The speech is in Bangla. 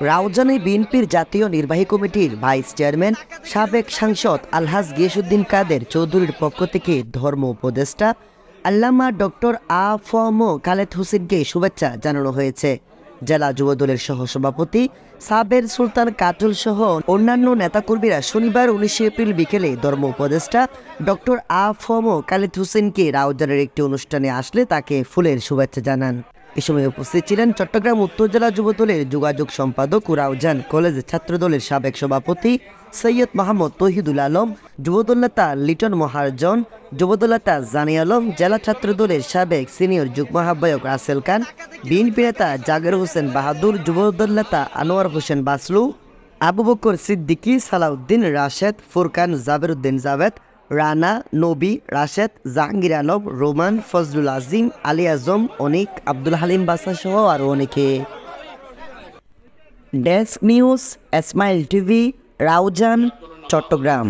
রাউজানে বিএনপির জাতীয় নির্বাহী কমিটির ভাইস চেয়ারম্যান, সাবেক সাংসদ আলহাজ গিয়াসুদ্দিন কাদের চৌধুরীর পক্ষ থেকে ধর্ম উপদেষ্টা আল্লামা ডক্টর আ ফম খালেদ হোসেনকে শুভেচ্ছা জানানো হয়েছে। জেলা যুবদলের সহসভাপতি সাবের সুলতান কাজল সহ অন্যান্য নেতাকর্মীরা শনিবার উনিশে এপ্রিল বিকেলে ধর্ম উপদেষ্টা ডক্টর আ ফম খালেদ হোসেনকে রাউজানের একটি অনুষ্ঠানে আসলে তাকে ফুলের শুভেচ্ছা জানান। এ সময় উপস্থিত ছিলেন চট্টগ্রাম উত্তর জেলা যুবদলের যোগাযোগ সম্পাদক রাউজান কলেজ ছাত্রদলের সাবেক সভাপতি সৈয়দ মাহমুদ তহিদুল আলম যুবদল নেতা লিটন মহাজন যুবদল নেতা জানি আলম, জেলা ছাত্রদলের সাবেক সিনিয়র যুগ্ম আহ্বায়ক রাসেল খান, বিএনপি নেতা জাগের হোসেন বাহাদুর যুবদল নেতা আনোয়ার হোসেন বাসলু আবু বকর সিদ্দিকী, সালাউদ্দিন রাশেদ, ফুরকান জাবেরউদ্দিন জাভেদ রানা, নবী, রাশেদ, জাহাঙ্গীর আলম, রোমান, ফজলুল আজিম, আলী আজম, অনিক, আব্দুল হালিম বাসা সহ আরও অনেকে। Desk news, Ismail TV, Raozan, Chittagong.